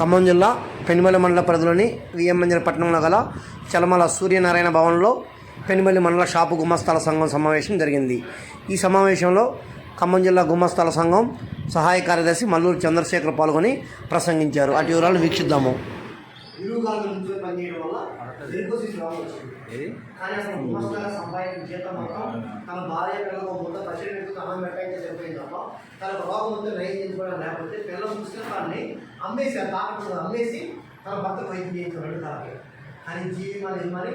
ఖమ్మం జిల్లా పెనుమల్లి మండల పరిధిలోని విఎంమంజన పట్టణంలో గల చలమల సూర్యనారాయణ భవన్లో పెనుమల్లి మండల షాపు గుమస్తాల సంఘం సమావేశం జరిగింది. ఈ సమావేశంలో ఖమ్మం జిల్లా గుమస్తాల సంఘం సహాయ కార్యదర్శి మల్లూరు చంద్రశేఖర్ పాల్గొని ప్రసంగించారు. అటు వివరాలు వీక్షిద్దాము. వల్ల ఏది? కానీ అసలు గుమస్తాగా సంపాదించిన జీతం మాత్రం తన భార్య పిల్లలకు మొత్తం పసిడి వ్యక్తితో అన్నం పెట్టాయితే సరిపోయింది తప్ప తన రోగం మొత్తం నయం చేసుకోవడం లేకపోతే పిల్లల పుస్తకాన్ని అమ్మేసి ఆ తాకట్టు అమ్మేసి తన భర్తకు వైద్యం చేయించారు రెండు తలకి కానీ జీవితాలు ఏమని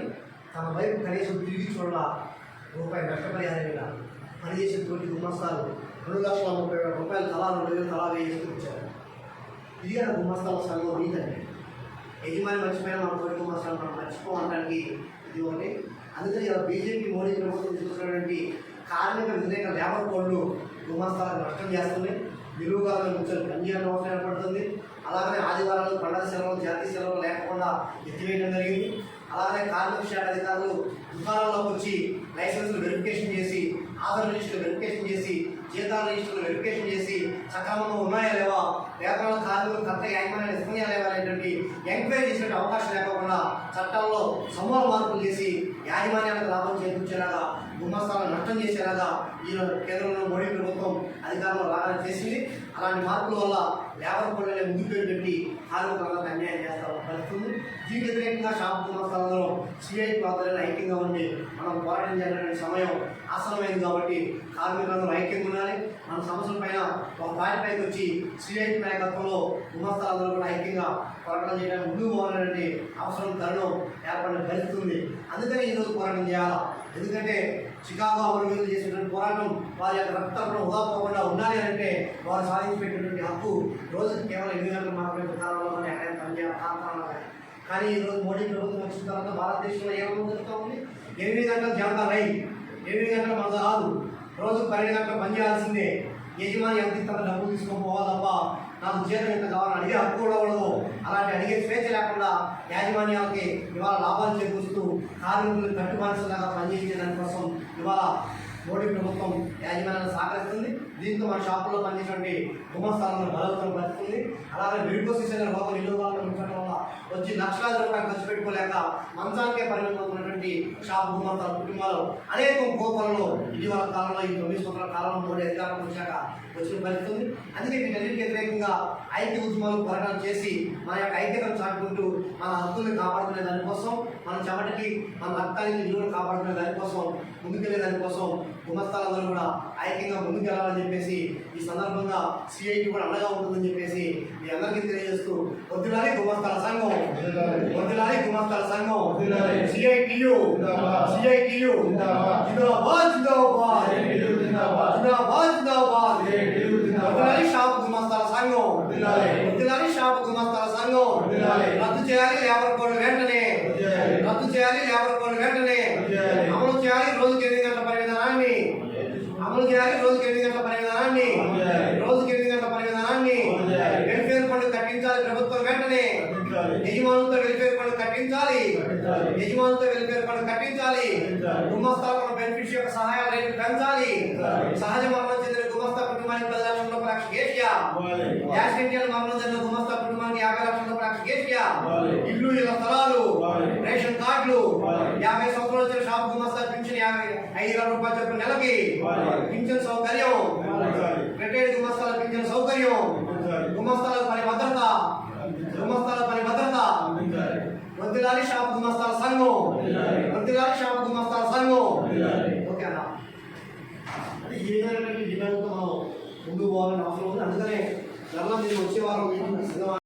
తన వైపు కనీసం తిరిగి చూడాల? రూపాయి నష్టపరిహారం ఇలా పనిచేసేటువంటి గుమస్తాలు రెండు లక్షల ముప్పై వేల రూపాయలు తలా రెండు వేలు తలా వేసి వచ్చారు. ఇది గుమస్తాల సంఘం నీతండి యజమాని మర్చిపోయినా మన కోరిక మాత్రం మనం మర్చిపోవడానికి ఇది ఒకటి. అందుకని ఇలా బీజేపీ మోడీ ప్రభుత్వం చూస్తున్నటువంటి కార్మిక వ్యతిరేక లేబర్ కోడ్లు గుమాస్తాలకు నష్టం చేస్తున్నాయి నిలువుగాలను కూర్చొని పనిచేయడం అవసరం ఏర్పడుతుంది. అలాగే ఆదివారాలు పండగ సెలవులు జాతీయ సెలవులు లేకుండా ఎత్తివేయడం జరిగింది. అలాగే కార్మిక శాఖ అధికారులు దుకాణంలోకి వచ్చి లైసెన్స్ వెరిఫికేషన్ చేసి ఆధార్ రిజిస్టర్ వెరిఫికేషన్ చేసి జీతాల రిజిస్టర్ వెరిఫికేషన్ చేసి సకాలంలో ఉన్నాయా లేవా? వేతనాల కార్మికులు కరెక్ట్గా యాజమాన్యం ఇస్తున్నాయా లేవా అనేటువంటి ఎంక్వైరీ చేసే అవకాశం లేకుండా చట్టాల్లో సమూల మార్పులు చేసి యాజమాన్యాలకు లాభం చేకూర్చేలాగా గుమ్మస్థానం నష్టం చేసేలాగా ఈ కేంద్రంలో మోడీ ప్రభుత్వం అధికారంలో రాగానే చేసింది. అలాంటి మార్పుల వల్ల లేబర్ కోడ్లనే ముందుకెళ్ళి కార్మికులకు అన్యాయం చేస్తా పరిస్థితుంది వ్యతిరేకంగా షాపుతున్న గుమస్తాలలో సిఐ పాత్రలను ఐక్యంగా ఉండి మనం పోరాటం చేయాలనే సమయం ఆసనమైంది కాబట్టి కార్మికులందరూ ఐక్యంగా ఉండాలి. మన సమస్యల పైన ఒక తాటిపైకి వచ్చి సిఐ నాయకత్వంలో గుమస్తాలందరూ కూడా ఐక్యంగా పోరాటం చేయడానికి ముందుకు పోవాలనే అవసరం తరుణం ఏర్పడిన పరిస్థితుంది అందుకనే ఈరోజు పోరాటం చేయాలా? ఎందుకంటే చికాగో అమరులు చేసినటువంటి పోరాటం వారి యొక్క రక్తం ఉదాపోకుండా పోకుండా ఉండాలి అంటే వారు సాధించి పెట్టినటువంటి హక్కు రోజుకి కేవలం ఎనిమిది గంటలు మాత్రమే కాలంలో ఎక్కడైనా పనిచేయాలి కానీ. ఈరోజు మోడీ ప్రభుత్వం వచ్చిన తర్వాత భారతదేశంలో ఏమేమి జరుగుతూ ఉంది? ఎనిమిది గంటల జనతా రై. ఎనిమిది గంటల మన రాదు. రోజు పన్నెండు గంటలు పని చేయాల్సిందే. యజమాని ఎంత ఇస్తారో డబ్బులు తీసుకొని పోవాలి తప్ప నాకు జీతం ఎంత కావాలని అడిగే హక్కు కూడా ఉండదు. అలాంటి అడిగే స్వేచ్ఛ లేకుండా యాజమాన్యాలకి ఇవాళ లాభాలు చేకూరుస్తూ కార్మికులు కట్టుబానిసలాగా పనిచేసే దానికోసం ఇవాళ మోడీ ప్రభుత్వం యాజమాన్యాన్ని సహకరిస్తుంది. దీంతో మన షాపుల్లో పనిచేసినటువంటి గుమస్థానాలను బలవంతం పరుస్తుంది అలాగే మెరుగోసిసిన రోగం లోపల ఇల్లు వల్ల వచ్చి లక్షలాది రూపాయలు ఖర్చు పెట్టుకోలేక మంచానికే పరిమితమవుతున్నటువంటి షాపు కుటుంబాలు అనేక కోపాలలో ఇటీవల కాలంలో ఈ తొమ్మిది సంవత్సరాల కాలంలో మోడీ అధికారం వచ్చాక వచ్చిన పరిస్థితి ఉంది. అందుకే వీటన్నిటికి వ్యతిరేకంగా ఐక్య ఉద్యమాలు పోరాటాలు చేసి మన యొక్క ఐక్యతను చాటుకుంటూ మన హక్కుల్ని కాపాడుకునే దానికోసం మన చెమటకి మన రక్తానికి విలువను కాపాడుకునే దానికోసం ముందుకెళ్ళే దానికోసం గుమస్తాలందరూ కూడా ఐక్యంగా ముందుకెళ్ళాలని చెప్పేసి ఈ సందర్భంగా సిఐటి కూడా అండగా ఉంటుందని చెప్పేసి మీ అందరికీ తెలియజేస్తూ వద్దులాలి గుమస్తాల సంఘం వద్దులాలి గుమస్తాల సంఘం సిఐటియు సిఐటియు జిందాబాద్. జిందాబాద్. జిందాబాద్ జిందాబాద్. వద్దులాలి షాప్ గుమస్తాల సంఘం వద్దులాలి షాప్ గుమస్తాల సంఘం. రద్దు చేయాలి లేబర్ కోడ్ వెంటనే. రద్దు చేయాలి లేబర్ కోడ్ వెంటనే అమలు చేయాలి రోజుకి ఎనిమిది గంటల పని విధానాన్ని అమలు చేయాలి రోజుకి ఎనిమిది గంటల పని విధానాన్ని రోజుకి ఎనిమిది గంటల పని విధానాన్ని వెల్ఫేర్ ఫండ్ కట్టించాలి ప్రభుత్వం వెంటనే యజమానులతో వెల్ఫేర్ ఫండ్ కట్టించాలి. యజమానులతో వెల్ఫేర్ ఫండ్ కట్టించాలి. గుమస్తాలకు బెనిఫిట్ యొక్క సహాయ రేటు పెంచాలి. సహజ మరణం చెందిన గుమస్తా కుటుంబానికి పది లక్షల రూపాయల లక్ష కేసీఆ యాక్సిడెంటల్ మరణం చెందిన గుమస్తా కుటుంబానికి యాభై లక్షల రూపాయల లక్ష కేసీఆ ఇల్లు ఇళ్ళ స్థలాలు రేషన్ కార్డులు యాభై సంవత్సరాలు వచ్చిన షాప్ గుమస్తా పింఛన్ యాభై ఐదు వేల రూపాయలు చెప్పిన నెలకి. పింఛన్ సౌకర్యం రిటైర్డ్ గుమస్తాల పింఛన్ సౌకర్యం గుమస్తాల పని భద్రత గుమస్తాల పని భద్రత వద్దిలాలి షాప్ గుమస్తాల సంఘం వద్దిలాలి షాప్ గుమస్తాల సంఘం ఓకే అన్న అంటే ఈ విధమైనటువంటి డిమాండ్తో మనం ముందుకు పోవాలని అవసరం ఉంది అందుకనే త్వరలో మీరు వచ్చే వారం